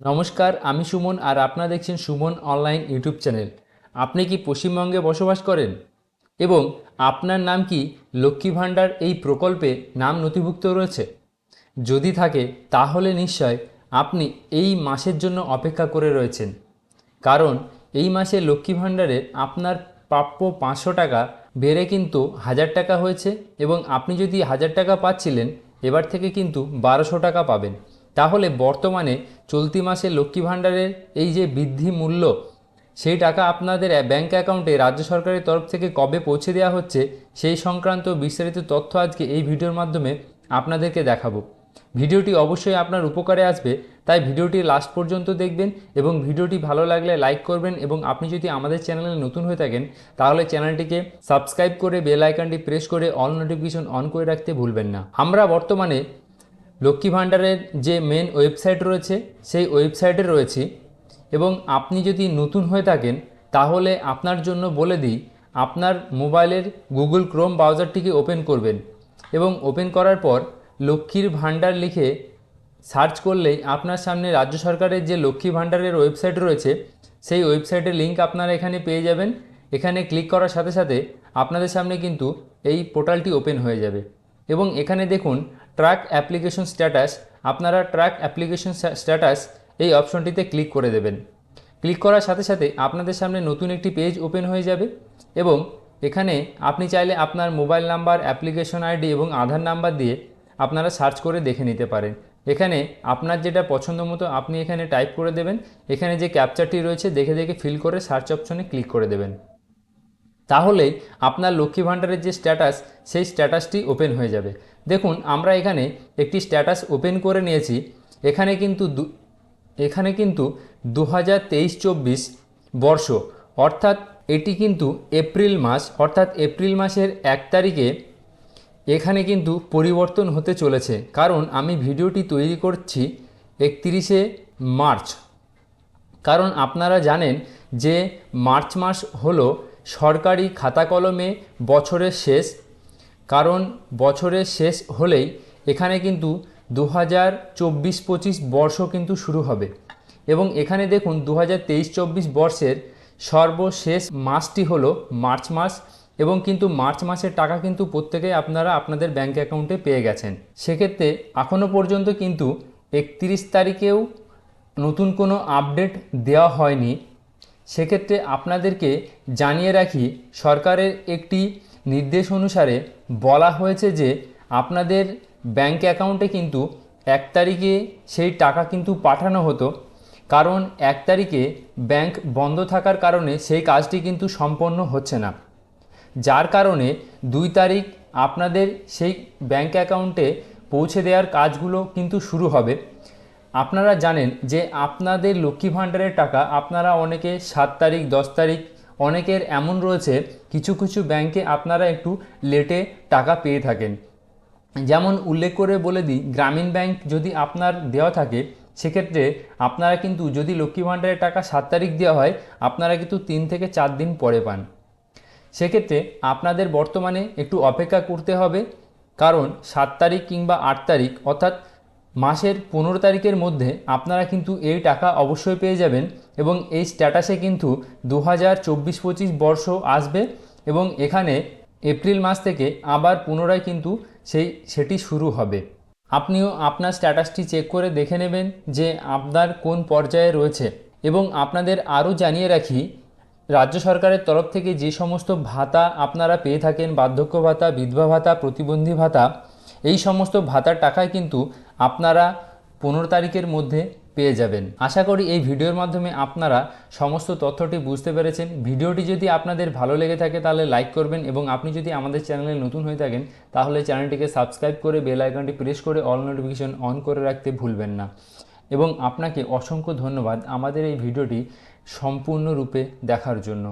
নমস্কার, আমি সুমন আর আপনারা দেখছেন সুমন অনলাইন ইউটিউব চ্যানেল। আপনি কি পশ্চিমবঙ্গে বসবাস করেন? এবং আপনার নাম কি লক্ষ্মী ভাণ্ডার এই প্রকল্পে নাম নথিভুক্ত রয়েছে? যদি থাকে, তাহলে নিশ্চয় আপনি এই মাসের জন্য অপেক্ষা করে রয়েছেন। কারণ এই মাসে লক্ষ্মী ভাণ্ডারে আপনার প্রাপ্য পাঁচশো টাকা, বেড়ে কিন্তু হাজার টাকা হয়েছে এবং আপনি যদি হাজার টাকা পাচ্ছিলেন, এবার থেকে কিন্তু বারোশো টাকা পাবেন। তাহলে বর্তমানে চলতি মাসে লক্ষ্মী ভাণ্ডারের এই যে বৃদ্ধি মূল্য, সেই টাকা আপনাদের ব্যাঙ্ক অ্যাকাউন্টে রাজ্য সরকারের তরফ থেকে কবে পৌঁছে দেওয়া হচ্ছে, সেই সংক্রান্ত বিস্তারিত তথ্য আজকে এই ভিডিওর মাধ্যমে আপনাদেরকে দেখাবো। ভিডিওটি অবশ্যই আপনার উপকারে আসবে, তাই ভিডিওটি লাস্ট পর্যন্ত দেখবেন এবং ভিডিওটি ভালো লাগলে লাইক করবেন এবং আপনি যদি আমাদের চ্যানেলে নতুন হয়ে থাকেন, তাহলে চ্যানেলটিকে সাবস্ক্রাইব করে বেল আইকনটি প্রেস করে অল নোটিফিকেশন অন করে রাখতে ভুলবেন না। আমরা বর্তমানে লক্ষ্মী ভাণ্ডারের যে মেন ওয়েবসাইট রয়েছে, সেই ওয়েবসাইটে রয়েছি। এবং আপনি যদি নতুন হয়ে থাকেন, তাহলে আপনার জন্য বলে দিই, আপনার মোবাইলের গুগল ক্রোম ব্রাউজারটিকে ওপেন করবেন। এবং ওপেন করার পর লক্ষ্মীর ভাণ্ডার লিখে সার্চ করলেই আপনার সামনে রাজ্য সরকারের যে লক্ষ্মী ভাণ্ডারের ওয়েবসাইট রয়েছে, সেই ওয়েবসাইটের লিঙ্ক আপনারা এখানে পেয়ে যাবেন। এখানে ক্লিক করার সাথে সাথে আপনাদের সামনে কিন্তু এই পোর্টালটি ওপেন হয়ে যাবে। এবং এখানে দেখুন ট্র্যাক অ্যাপ্লিকেশন স্ট্যাটাস আপনারা ট্র্যাক অ্যাপ্লিকেশন স্ট্যাটাস এই অপশনটিতে ক্লিক করে দেবেন। ক্লিক করার সাথে সাথে আপনাদের সামনে নতুন একটি পেজ ওপেন হয়ে যাবে এবং এখানে আপনি চাইলে আপনার মোবাইল নাম্বার অ্যাপ্লিকেশন আইডি এবং আধার নাম্বার দিয়ে আপনারা সার্চ করে দেখে নিতে পারেন। এখানে আপনার যেটা পছন্দ মতো আপনি এখানে টাইপ করে দেবেন। এখানে যে ক্যাপচারটি রয়েছে, দেখে দেখে ফিল করে সার্চ অপশনে ক্লিক করে দেবেন। তাহলেই আপনার লক্ষ্মী ভাণ্ডারের যে স্ট্যাটাস সেই স্ট্যাটাসটি ওপেন হয়ে যাবে। দেখুন, আমরা এখানে একটি স্ট্যাটাস ওপেন করে নিয়েছি। এখানে কিন্তু এখানে কিন্তু দু হাজার বর্ষ, অর্থাৎ এটি কিন্তু এপ্রিল মাস, অর্থাৎ এপ্রিল মাসের এক তারিখে এখানে কিন্তু পরিবর্তন হতে চলেছে। কারণ আমি ভিডিওটি তৈরি করছি একত্রিশে মার্চ। কারণ আপনারা জানেন যে মার্চ মাস হলো সরকারি খাতা কলমে বছরের শেষ, কারণ বছরের শেষ হলেই এখানে কিন্তু দু হাজার চব্বিশ পঁচিশ বর্ষ কিন্তু শুরু হবে। এবং এখানে দেখুন দু হাজার তেইশ চব্বিশ বর্ষের সর্বশেষ মাসটি হলো মার্চ মাস, এবং কিন্তু মার্চ মাসের টাকা কিন্তু প্রত্যেকেই আপনারা আপনাদের ব্যাঙ্ক অ্যাকাউন্টে পেয়ে গেছেন। সেক্ষেত্রে এখনও পর্যন্ত কিন্তু একত্রিশ তারিখেও নতুন কোনো আপডেট দেওয়া হয়নি। সেক্ষেত্রে আপনাদেরকে জানিয়ে রাখি, সরকারের একটি নির্দেশ অনুসারে বলা হয়েছে যে, আপনাদের ব্যাংক অ্যাকাউন্টে কিন্তু এক তারিখে সেই টাকা কিন্তু পাঠানো হতো। কারণ এক তারিখে ব্যাংক বন্ধ থাকার কারণে সেই কাজটি কিন্তু সম্পন্ন হচ্ছে না। যার কারণে দুই তারিখ আপনাদের সেই ব্যাংক অ্যাকাউন্টে পৌঁছে দেওয়ার কাজগুলো কিন্তু শুরু হবে। আপনারা জানেন যে আপনাদের লক্ষ্মী ভাণ্ডারের টাকা আপনারা অনেকে সাত তারিখ, দশ তারিখ, অনেকের এমন রয়েছে, কিছু কিছু ব্যাংকে আপনারা একটু লেটে টাকা পেয়ে থাকেন। যেমন উল্লেখ করে বলে দিই, গ্রামীণ ব্যাংক যদি আপনার দেওয়া থাকে, সেক্ষেত্রে আপনারা কিন্তু যদি লক্ষ্মী ভাণ্ডারের টাকা সাত তারিখ দেওয়া হয়, আপনারা কিন্তু তিন থেকে চার দিন পরে পান। সেক্ষেত্রে আপনাদের বর্তমানে একটু অপেক্ষা করতে হবে, কারণ সাত তারিখ কিংবা আট তারিখ, অর্থাৎ মাসের পনেরো তারিখের মধ্যে আপনারা কিন্তু এই টাকা অবশ্যই পেয়ে যাবেন এবং এই স্ট্যাটাসে কিন্তু দু হাজার চব্বিশ পঁচিশ বর্ষ আসবে এবং এখানে এপ্রিল মাস থেকে আবার পুনরায় কিন্তু সেই, সেটি শুরু হবে। আপনিও আপনার স্ট্যাটাসটি চেক করে দেখে নেবেন যে আপনার কোন পর্যায়ে রয়েছে এবং আপনাদের আরও জানিয়ে রাখি, রাজ্য সরকারের তরফ থেকে যে সমস্ত ভাতা আপনারা পেয়ে থাকেন, বার্ধক্য ভাতা, বিধবা ভাতা, প্রতিবন্ধী ভাতা, এই সমস্ত ভাতার টাকায় কিন্তু আপনারা পনেরো তারিখের মধ্যে পেয়ে যাবেন। আশা করি এই ভিডিওর মাধ্যমে আপনারা সমস্ত তথ্যটি বুঝতে পেরেছেন। ভিডিওটি যদি আপনাদের ভালো লেগে থাকে তাহলে লাইক করবেন এবং আপনি যদি আমাদের চ্যানেলে নতুন হয়ে থাকেন, তাহলে চ্যানেলটিকে সাবস্ক্রাইব করে বেল আইকনটি প্রেস করে অল নোটিফিকেশন অন করে রাখতে ভুলবেন না। এবং আপনাকে অসংখ্য ধন্যবাদ আমাদের এই ভিডিওটি সম্পূর্ণরূপে দেখার জন্য।